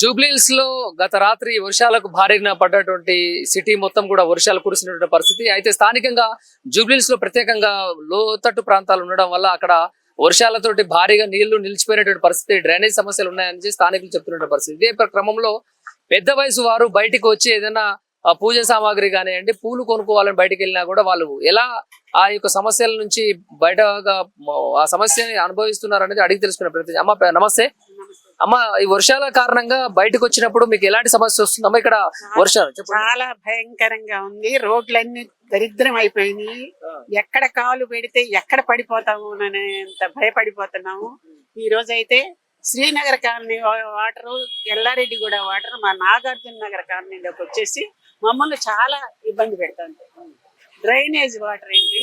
జూబ్లీహిల్స్లో గత రాత్రి వర్షాలకు భారీగా పడ్డటువంటి సిటీ మొత్తం కూడా వర్షాలు కురిసినటువంటి పరిస్థితి. అయితే స్థానికంగా జూబ్లీహిల్స్లో ప్రత్యేకంగా లోతట్టు ప్రాంతాలు ఉండడం వల్ల అక్కడ వర్షాలతోటి భారీగా నీళ్ళు నిలిచిపోయినటువంటి పరిస్థితి డ్రైనేజ్ సమస్యలు ఉన్నాయని స్థానికులు చెప్తున్న పరిస్థితి. ఇదే క్రమంలో పెద్ద వయసు వారు బయటికి వచ్చి ఏదైనా పూజ సామాగ్రి కానివ్వండి పూలు కొనుక్కోవాలని బయటికి వెళ్ళినా కూడా వాళ్ళు ఎలా ఆ యొక్క సమస్యల నుంచి బయటగా ఆ సమస్యని అనుభవిస్తున్నారు అనేది అడిగి తెలుసుకునే ప్రయత్నం అమ్మ నమస్తే. అమ్మ ఈ వర్షాల కారణంగా బయటకు వచ్చినప్పుడు మీకు ఎలాంటి సమస్య వస్తుందమ్మా? ఇక్కడ వర్షాలు చాలా భయంకరంగా ఉంది. రోడ్లన్నీ దరిద్రం అయిపోయినాయి. ఎక్కడ కాలు పెడితే ఎక్కడ పడిపోతాము అనేంత భయపడిపోతున్నాము. ఈ రోజు అయితే శ్రీనగర్ కాలనీ వాటర్ ఎల్లారెడ్డి కూడా వాటర్ మా నాగార్జున నగర్ కాలనీలోకి వచ్చేసి మమ్మల్ని చాలా ఇబ్బంది పెడుతుంది. డ్రైనేజ్ వాటర్ ఏంటి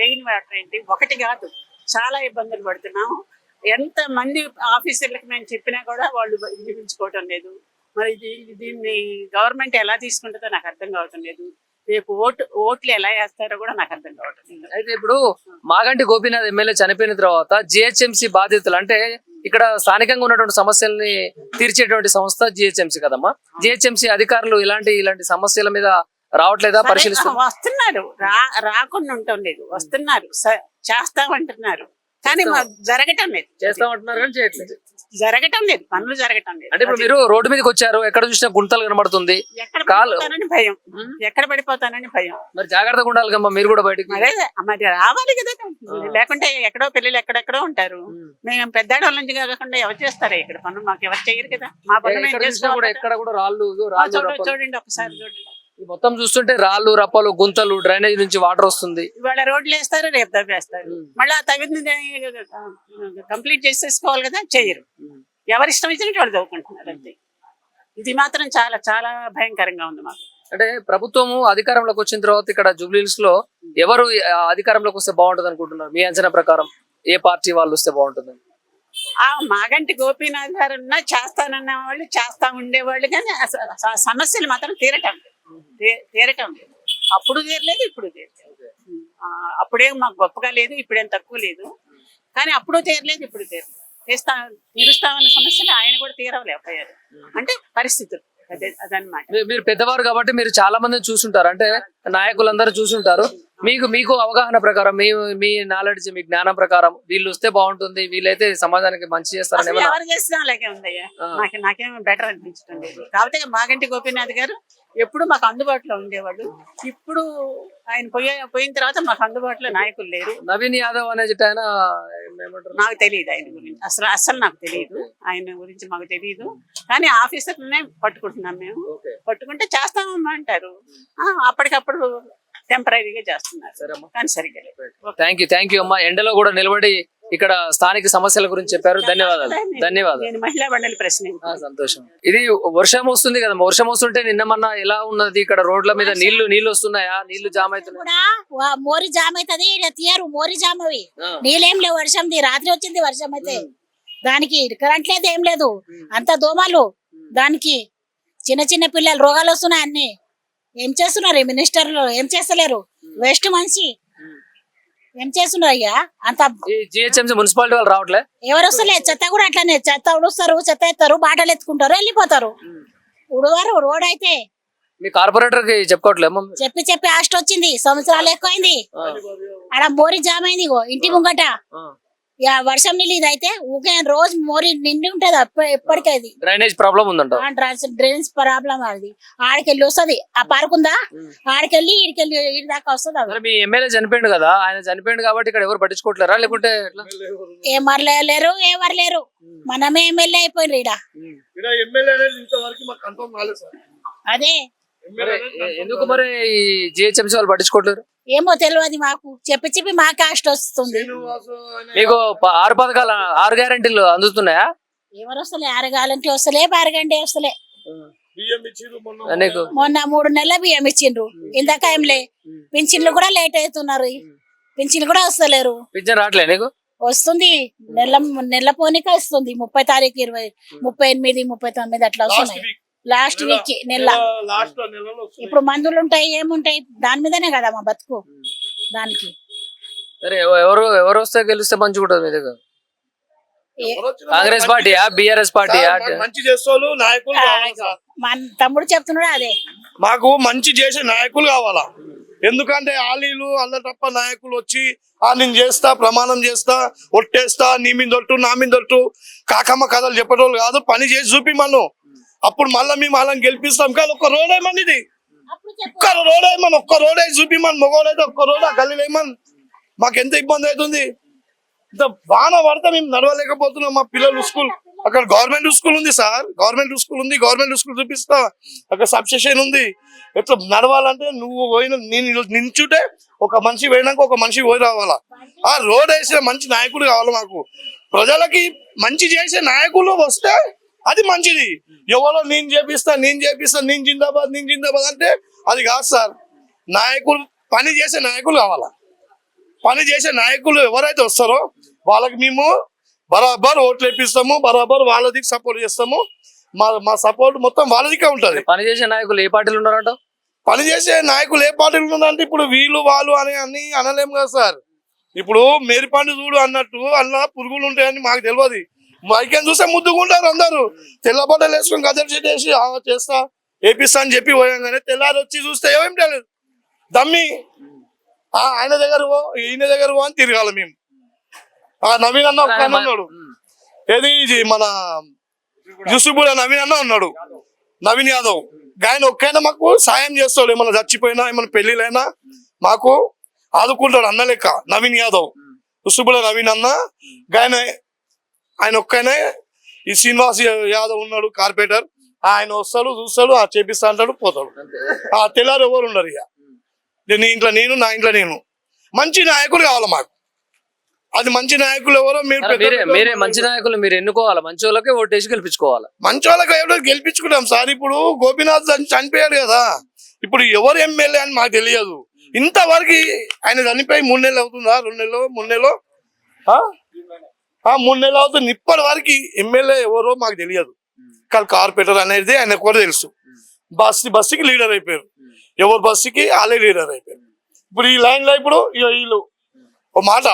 రెయిన్ వాటర్ ఏంటి ఒకటి కాదు. చాలా ఇబ్బందులు పడుతున్నాము. ఎంత మంది ఆఫీసర్లకు మేము చెప్పినా కూడా వాళ్ళు వినిపించుకోవటం లేదు. మరి దీన్ని గవర్నమెంట్ ఎలా తీసుకుంటుందో నాకు అర్థం కావటం లేదు. రేపు ఓటు ఓట్లు ఎలా వేస్తారో కూడా నాకు అర్థం కావటం లేదు. అయితే ఇప్పుడు మాగంటి గోపీనాథ్ ఎమ్మెల్యే చనిపోయిన తర్వాత జిహెచ్ఎంసీ బాధితులు అంటే ఇక్కడ స్థానికంగా ఉన్నటువంటి సమస్యల్ని తీర్చేటువంటి సంస్థ జిహెచ్ఎంసీ కదమ్మా? జిహెచ్ఎంసీ అధికారులు ఇలాంటి ఇలాంటి సమస్యల మీద రావట్లేదా? పరిశీలిస్తున్నారు వస్తున్నారు. రా రాకుండా ఉండటం లేదు. వస్తున్నారు. చేస్తామంటున్నారు. కానీ మాకు జరగటం లేదు. చేస్తామంటున్నారు కానీ చేయట్లేదు. జరగటం లేదు పనులు జరగటం లేదు. అంటే ఇప్పుడు మీరు రోడ్డు మీదకి వచ్చారు ఎక్కడ చూసినా గుంతలు కనబడుతుంది. ఎక్కడ కాలు- పడిపోతానని భయం. ఎక్కడ పడిపోతానని భయం. మరి జాగ్రత్తగా ఉండాలి కమ్మా మీరు కూడా బయటికి. మరే మరి రావాలి కదా. లేకుంటే ఎక్కడో పిల్లలు ఎక్కడెక్కడో ఉంటారు. మేము పెద్దాడోళ్ళ నుంచి కాకుండా ఎవరు చేస్తారా ఇక్కడ పనులు? మాకు ఎవరు చేయరు కదా. మా పనులు మేము ఎక్కడ కూడా రాళ్ళు చూడండి ఒకసారి చూడండి. మొత్తం చూస్తుంటే రాళ్ళు రప్పలు గుంతలు డ్రైనేజ్ నుంచి వాటర్ వస్తుంది. ఇవాళ రోడ్లు వేస్తారు రేపు తవ్వేస్తారు. మళ్ళీ ఆ తవ్వింది కంప్లీట్ చేసేసుకోవాలి కదా చేయరు. ఎవరి ఇష్టం ఇచ్చినట్టు వాళ్ళు చదువుకుంటున్నారు అంతే. ఇది మాత్రం చాలా చాలా భయంకరంగా ఉంది మాకు. అంటే ప్రభుత్వము అధికారంలోకి వచ్చిన తర్వాత ఇక్కడ జూబ్లీహిల్స్లో ఎవరు అధికారంలోకి వస్తే బాగుంటుంది అనుకుంటున్నారు? మీ అంచనా ప్రకారం ఏ పార్టీ వాళ్ళు వస్తే బాగుంటుంది? ఆ మాగంటి గోపీనాథ్ గారు ఉన్నా చేస్తానన్న వాళ్ళు చేస్తా ఉండేవాళ్ళు కానీ సమస్యలు మాత్రం తీరటం తీరటం లేదు. అప్పుడు తీరలేదు ఇప్పుడు తీరలేదు. ఆ, అప్పుడేం మాకు గొప్పగా లేదు ఇప్పుడేం తక్కువ లేదు. కానీ అప్పుడు తీరలేదు ఇప్పుడు తీరలేదు. తీస్తా తీరుస్తామన్న సమస్యలు ఆయన కూడా తీరవలేకపోయారు అంటే పరిస్థితులు అదే అదనమాట మీరు పెద్దవారు కాబట్టి మీరు చాలా మందిని చూసుంటారు. అంటే నాయకులందరూ చూసుంటారు. మీకు మీకు అవగాహన ప్రకారం మీ మీ నాలెడ్జ్ మీ జ్ఞానం ప్రకారం వీళ్ళు వస్తే బాగుంటుంది వీళ్ళైతే సమాజానికి మంచి చేస్తారని ఎవరు చేసినా అలాగే ఉందయ్యా. నాకు నాకేమో బెటర్ అనిపించడం లేదు కాకపోతే మాగంటి గోపీనాథ్ గారు ఎప్పుడు మాకు అందుబాటులో ఉండేవాళ్ళు. ఇప్పుడు ఆయన పోయే పోయిన తర్వాత మాకు అందుబాటులో నాయకులు లేరు. నవీన్ యాదవ్ అనే ఆయన నాకు తెలియదు ఆయన గురించి. అసలు అసలు నాకు తెలియదు. ఆయన గురించి మాకు తెలియదు. కానీ ఆఫీసర్లనే పట్టుకుంటున్నాం మేము. పట్టుకుంటే చేస్తామమ్మా అంటారు ఆ, అప్పటికప్పుడు టెంపరీగా చేస్తున్నారు. కానీ సరిగ్గా థ్యాంక్ యూ థ్యాంక్ యూ అమ్మా. ఎండలో కూడా నిలబడి ఇక్కడ స్థానిక సమస్యల గురించి చెప్పారు. ధన్యవాదాలు. ధన్యవాదాలు. మహిళా మండలి ప్రశ్న సంతోషం. ఇది వర్షం వస్తుంది కదా వర్షం వస్తుంటే నిన్నమన్నా ఎలా ఉన్నది? ఇక్కడ రోడ్ల మీద నీళ్ళు నీళ్ళు వస్తున్నాయా? నీళ్ళు జామ్ అవుతున్నాయి? మోరి జామ్ అవుతుంది. తీయరు. మోరి జామ్ అవి. నీళ్ళేం లేవు వర్షం రాత్రి వచ్చింది వర్షం అయితే. దానికి కరెంట్ లేదు ఏం లేదు. అంత దోమలు. దానికి చిన్న చిన్న పిల్లలు రోగాలు వస్తున్నాయి అన్ని. ఏం చేస్తున్నారు ఈ మినిస్టర్లు? ఏం చేస్తలేరు? వేస్ట్ మనిషి. ఏం చేస్తున్నారు అయ్యా? అంత జిహెచ్ఎంసీ మున్సిపాలిటీ వాళ్ళు రావట్లే? ఎవరు వస్తలే? చెత్త కూడా అట్లనే చెత్త ఉడుస్తారు చెత్త ఎత్తారు బాటలు ఎత్తుకుంటారు వెళ్ళిపోతారు. ఉడవారు రోడ్ అయితే. మీ కార్పొరేటర్కి చెప్పుకోవట్లే అమ్మ? మీరు? చెప్పి చెప్పి ఆస్ట్ వచ్చింది సంవత్సరాలు ఎక్కువైంది. ఆడ మోరి జామ్ అయింది ఇంటి ముంగట. వర్షం నీళ్ళు ఇది అయితే ఊకే రోజు మోరి నిండి ఉంటది అప్ప- ఎప్పటికది డ్రైనేజ్ ప్రాబ్లం ఉందంట. డ్రైన్స్ ప్రాబ్లం అది. ఆడికెళ్ళి వస్తది. ఆ పార్క్ ఉందా? ఆడికెళ్ళి ఈడికెళ్ళి ఈడి దాకా వస్తుంది మీ ఎమ్మెల్యే చనిపోయింది కదా ఆయన చనిపోయింది కాబట్టి ఇక్కడ ఎవరు పట్టించుకోవట్లేరా? లేకుంటే? ఏమరు లేరు ఎవరు లేరు. మనమే ఎమ్మెల్యే అయిపోయినరు ఈడ. ఇక్కడ అదే ఎందుకు మరి ఈ జిహెచ్ఎంసీ వాళ్ళు పట్టించుకోవట్లేరు? ఏమో తెలియదు మాకు. చెప్పి చెప్పి మా కాస్ట్ వస్తుంది. మీకు ఆరు పథకాలు ఆరు గ్యారెంటీలు అందుతున్నాయా? ఎవరు వస్తలే? అరగాలంటే వస్తలే బారగంటే వస్తలే. ఇచ్చిర్రు మొన్న నీకు? మొన్న. మూడు నెలల బియ్యం ఇచ్చిండ్రు ఇందాక ఏంలే పింఛన్లు కూడా లేట్ అవుతున్నారు. పింఛన్లు కూడా వస్తలేరు. పింఛన్ రావట్లే నీకు? వస్తుంది. నెల నెల పోనీక వస్తుంది. ముప్పై తారీఖు ఇరవై ముప్పై ఎనిమిది ముప్పై తొమ్మిది అట్లా వస్తున్నాయి. లాస్ట్ వీక్ నెల. లాస్ట్ నెలలో వస్తుంది. ఇప్పుడు మందులు ఉంటాయి ఏముంటాయి? దాని మీదనే కదా మా బతుకు. దానికి. సరే ఎవరు ఎవరు వస్తే గెలిస్తే మంచిగా ఉంటుంది మీ దగ్గర? కాంగ్రెస్ మంచి పార్టీయా బీఆర్ఎస్ పార్టీయా? మంచి చేసేవాళ్ళు నాయకులు. మా తమ్ముడు చెప్తున్నాడు అదే. మాకు మంచి చేసే నాయకులు కావాలా? ఎందుకంటే ఆలీలు అల్ల తప్ప నాయకులు వచ్చి ఆ నేను చేస్తా ప్రమాణం చేస్తా ఒట్టేస్తా నీ మీద ఒట్టు నా మీద ఒట్టు కాకమ్మ కథలు చెప్పేటోళ్ళు కాదు పని చేసి చూపిమను అప్పుడు మళ్ళీ మేము అలా గెలిపిస్తాం కానీ ఒక్క రోడ్ ఏమని ఇది? ఒక్క రోడ్ ఏమని ఒక్క రోడ్ వేసి చూపిమని మొగోడైతే ఒక్క రోడ్ గల్లీలో ఏమని? మాకు ఎంత ఇబ్బంది అవుతుంది? ఇంత వాన పడితే మేము నడవలేకపోతున్నాం మా పిల్లలు స్కూల్. అక్కడ గవర్నమెంట్ స్కూల్ ఉంది సార్. గవర్నమెంట్ స్కూల్ ఉంది గవర్నమెంట్ స్కూల్ చూపిస్తా. అక్కడ సబ్స్టేషన్ ఉంది. ఎట్లా నడవాలంటే నువ్వు పోయిన నేను నించుంటే ఒక మనిషి పోయినాక ఒక మనిషి పోయి రావాలా? ఆ రోడ్ వేసిన మంచి నాయకుడు కావాలి మాకు. ప్రజలకి మంచి చేసే నాయకులు వస్తే అది మంచిది. ఎవరో నేను చేపిస్తా నేను చేపిస్తా నేను జిందాబాద్ నేను జిందాబాద్ అంటే అది కాదు సార్. నాయకులు పని చేసే నాయకులు కావాలా? పని చేసే నాయకులు ఎవరైతే వస్తారో వాళ్ళకి మేము బరాబర్ ఓట్లు వేపిస్తాము బరాబర్ వాళ్ళకి సపోర్ట్ చేస్తాము. మా మా సపోర్ట్ మొత్తం వాళ్ళదికే ఉంటది. పనిచేసే నాయకులు ఏ పార్టీలు ఉన్నారంట? పని చేసే నాయకులు ఏ పార్టీలు ఉన్నారంటే ఇప్పుడు వీళ్ళు వాళ్ళు అని అన్ని అనలేము కదా సార్. ఇప్పుడు మేరిపండు చూడు అన్నట్టు అలా పురుగులు ఉంటాయని మాకు తెలియదు మైకేం చూస్తే ముద్దుకుంటారు అందరూ. తెల్ల బట్టలు వేసుకొని గదర్ షీట్ వేసి "ఆ, చేస్తా వేపిస్తా అని చెప్పి పోయాంగానే తెల్లారి వచ్చి చూస్తే ఏమేం తెలియదు. దమ్మి ఆ, ఆయన దగ్గర పో ఈయన దగ్గర పో అని తిరగాలి మేము. ఆ నవీన్ అన్న అన్న ఉన్నాడు. ఏది మన యూసుఫుల్ నవీన్ అన్న ఉన్నాడు. నవీన్ యాదవ్. ఆయన ఒక్కైనా మాకు సాయం చేస్తాడు. ఏమైనా చచ్చిపోయినా ఏమైనా పెళ్ళిలైనా మాకు ఆదుకుంటాడు అన్న లెక్క. నవీన్ యాదవ్. యూసుఫుల్ నవీన్ అన్న. ఆయన ఆయన ఒక్కనే ఈ శ్రీనివాస్ యాదవ్ ఉన్నాడు కార్పొరేటర్ ఆయన వస్తాడు చూస్తాడు ఆ చేపిస్తా అంటాడు పోతాడు. ఆ తెల్లారు ఎవరు ఉండరు ఇక. నీ ఇంట్లో నేను నా ఇంట్లో నేను. మంచి నాయకులు కావాలి మాకు. అది మంచి నాయకులు ఎవరో మీరు మీరే మంచి నాయకులు మీరు ఎన్నుకోవాలి? మంచి వాళ్ళకే ఓటేసి గెలిపించుకోవాలి. మంచి వాళ్ళకి ఎవరో గెలిపించుకుంటాం సార్. ఇప్పుడు గోపీనాథ్ చని- చనిపోయాడు కదా. ఇప్పుడు ఎవరు ఎమ్మెల్యే అని మాకు తెలియదు. ఇంతవరకు ఆయన చనిపోయి మూడు నెలలు అవుతుందా? రెండు నెలలు మూడు నెలలు? ఆ? మూడు నెలలు అవుతుంది ఇప్పటి వరకు ఎమ్మెల్యే ఎవరో మాకు తెలియదు. కానీ కార్పొరేటర్ అనేది ఆయన కూడా తెలుసు. బస్సు బస్సుకి లీడర్ అయిపోయారు. ఎవరు బస్సుకి వాళ్ళే లీడర్ అయిపోయారు. ఇప్పుడు ఈ లైన్లో ఇప్పుడు వీళ్ళు ఒక మాట.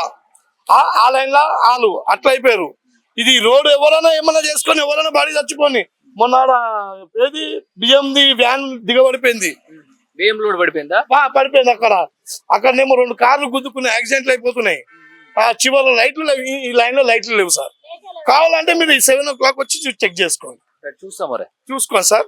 ఆ- ఆ లైన్లో వాళ్ళు అట్లా అయిపోయారు. ఇది రోడ్ ఎవరైనా ఏమన్నా చేసుకొని ఎవరైనా బాడీ చచ్చిపోని మొన్న ఏది? బియ్యంది వ్యాన్ దిగబడిపోయింది. బియ్యం లోడ్ పడిపోయిందా? పడిపోయింది అక్కడ. అక్కడనేమో రెండు కార్లు గుద్దుకుని యాక్సిడెంట్లు అయిపోతున్నాయి. చివరి లైట్లు లేవు. ఈ- లైన్లో లైట్లు లేవు సార్. కావాలంటే మీరు సెవెన్ ఓ క్లాక్ వచ్చి చెక్ చేసుకోండి. చూస్తాం మరి. చూసుకోండి సార్.